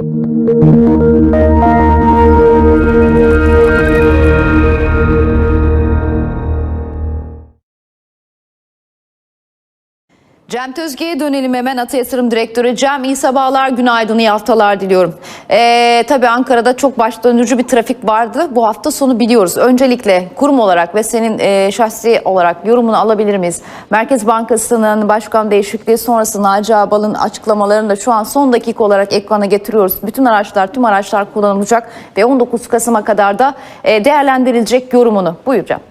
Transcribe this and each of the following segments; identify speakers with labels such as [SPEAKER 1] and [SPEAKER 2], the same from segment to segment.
[SPEAKER 1] Thank you. Cem Tözge'ye dönelim hemen Ata Yatırım Direktörü. Cem iyi sabahlar, günaydın, iyi haftalar diliyorum. Ee, tabii Ankara'da çok baş döndürücü bir trafik vardı. Bu hafta sonu biliyoruz. Öncelikle kurum olarak ve senin e, şahsi olarak yorumunu alabilir miyiz? Merkez Bankası'nın başkan değişikliği sonrası Naci Ağbal'ın açıklamalarını da şu an son dakika olarak ekrana getiriyoruz. Bütün araçlar, tüm araçlar kullanılacak ve 19 Kasım'a kadar da e, değerlendirilecek yorumunu. Buyur Cem.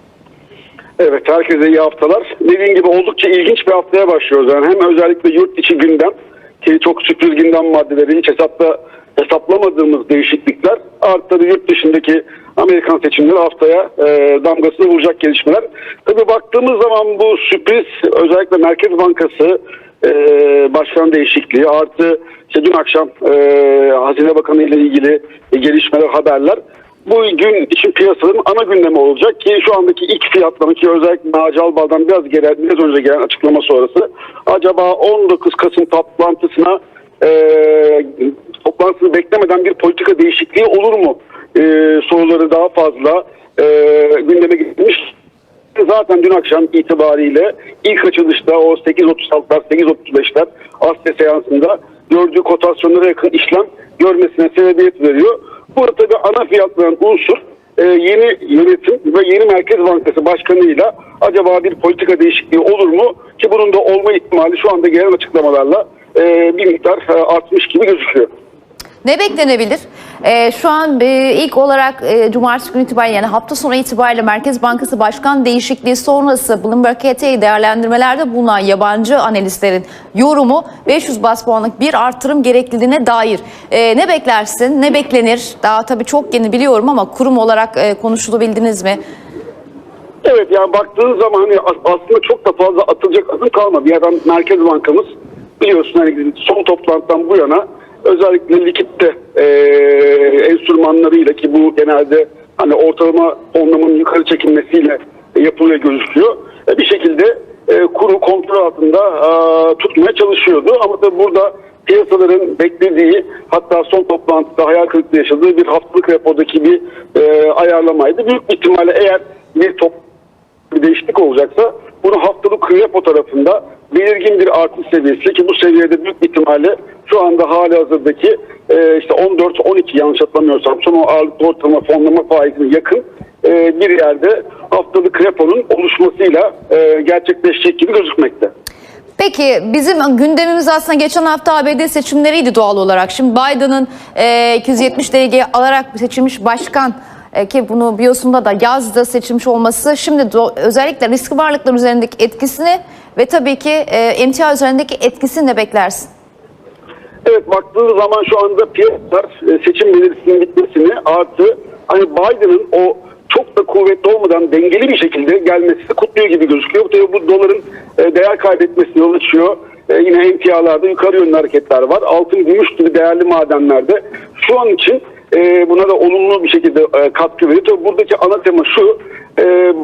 [SPEAKER 2] Evet herkese iyi haftalar. Dediğim gibi oldukça ilginç bir haftaya başlıyoruz. Yani hem özellikle yurt içi gündem ki çok sürpriz gündem maddeleri hiç hesapta hesaplamadığımız değişiklikler artı yurt dışındaki Amerikan seçimleri haftaya e, damgasını vuracak gelişmeler. Tabii baktığımız zaman bu sürpriz özellikle Merkez Bankası e, başkan değişikliği artı işte dün akşam e, Hazine Bakanı ile ilgili gelişmeler haberler bu gün için piyasanın ana gündemi olacak ki şu andaki ilk fiyatlama ki özellikle Naci Albal'dan biraz, gelen, biraz önce gelen açıklama sonrası acaba 19 Kasım toplantısına e, toplantısını beklemeden bir politika değişikliği olur mu e, soruları daha fazla e, gündeme getirmiş. Zaten dün akşam itibariyle ilk açılışta o 8.36'lar 8.35'ler Asya seansında gördüğü kotasyonlara yakın işlem görmesine sebebiyet veriyor. Burada tabii ana fiyatlanan unsur e, yeni yönetim ve yeni Merkez Bankası Başkanı'yla acaba bir politika değişikliği olur mu? Ki bunun da olma ihtimali şu anda gelen açıklamalarla e, bir miktar e, artmış gibi gözüküyor.
[SPEAKER 1] Ne beklenebilir? Ee, şu an e, ilk olarak e, Cumartesi günü itibariyle yani hafta sonu itibariyle Merkez Bankası Başkan değişikliği sonrası Bloomberg HT değerlendirmelerde bulunan yabancı analistlerin yorumu 500 bas puanlık bir artırım gerekliliğine dair. Ee, ne beklersin? Ne beklenir? Daha tabii çok yeni biliyorum ama kurum olarak e, konuşulabildiniz mi?
[SPEAKER 2] Evet yani baktığın zaman hani as- aslında çok da fazla atılacak adım kalmadı. Bir yandan Merkez Bankamız biliyorsun hani son toplantıdan bu yana özellikle likitte e, enstrümanlarıyla ki bu genelde hani ortalama fonlamanın yukarı çekilmesiyle yapılıyor gözüküyor. E, bir şekilde e, kuru kontrol altında e, tutmaya çalışıyordu. Ama tabii burada piyasaların beklediği hatta son toplantıda hayal kırıklığı yaşadığı bir haftalık rapordaki bir e, ayarlamaydı. Büyük ihtimalle eğer bir top bir değişiklik olacaksa bunu haftalık repo tarafında belirgin bir artış seviyesi ki bu seviyede büyük ihtimalle şu anda hali hazırdaki e, işte 14-12 yanlış hatırlamıyorsam son o ağırlıklı ortalama fonlama faizine yakın e, bir yerde haftalık reponun oluşmasıyla e, gerçekleşecek gibi gözükmekte.
[SPEAKER 1] Peki bizim gündemimiz aslında geçen hafta ABD seçimleriydi doğal olarak. Şimdi Biden'ın e, 270 dereceyi alarak seçilmiş başkan e, ki bunu biyosunda da yazda seçilmiş olması şimdi özellikle riskli varlıklar üzerindeki etkisini ve tabii ki e, emtia üzerindeki etkisini de beklersin.
[SPEAKER 2] Evet baktığınız zaman şu anda piyasalar e, seçim belirsinin bitmesini artı hani Biden'ın o çok da kuvvetli olmadan dengeli bir şekilde gelmesi kutluyor gibi gözüküyor. Tabii bu doların e, değer kaybetmesine yol açıyor. E, Yine emtialarda yukarı yönlü hareketler var. Altın, gümüş gibi değerli madenlerde şu an için buna da olumlu bir şekilde katkı veriyor. Tabii buradaki ana tema şu.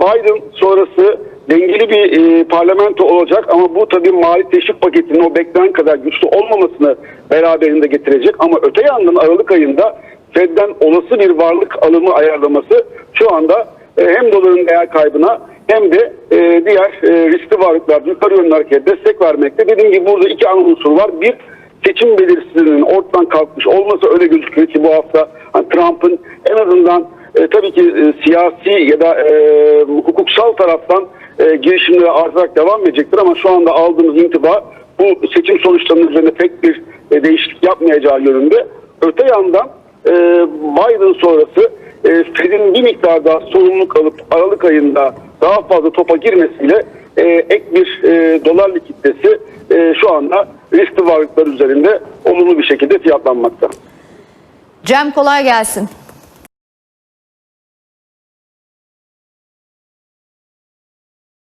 [SPEAKER 2] Biden sonrası dengeli bir e, parlamento olacak ama bu tabii mali teşvik paketinin o beklenen kadar güçlü olmamasını beraberinde getirecek. Ama öte yandan Aralık ayında Fed'den olası bir varlık alımı ayarlaması şu anda e, hem doların değer kaybına hem de e, diğer e, riskli varlıklar yukarı yönlü harekete destek vermekte. Dediğim gibi burada iki ana unsur var. Bir seçim belirsizliğinin ortadan kalkmış olması öyle gözüküyor ki bu hafta hani Trump'ın en azından e, tabii ki e, siyasi ya da e, hukuksal taraftan e, girişimleri artarak devam edecektir ama şu anda aldığımız intiba bu seçim sonuçlarının üzerinde pek bir e, değişiklik yapmayacağı yönünde. Öte yandan e, Biden sonrası e, Fed'in bir miktar daha sorumluluk alıp Aralık ayında daha fazla topa girmesiyle e, ek bir e, dolar likiditesi e, şu anda riskli varlıklar üzerinde olumlu bir şekilde fiyatlanmakta.
[SPEAKER 1] Cem kolay gelsin.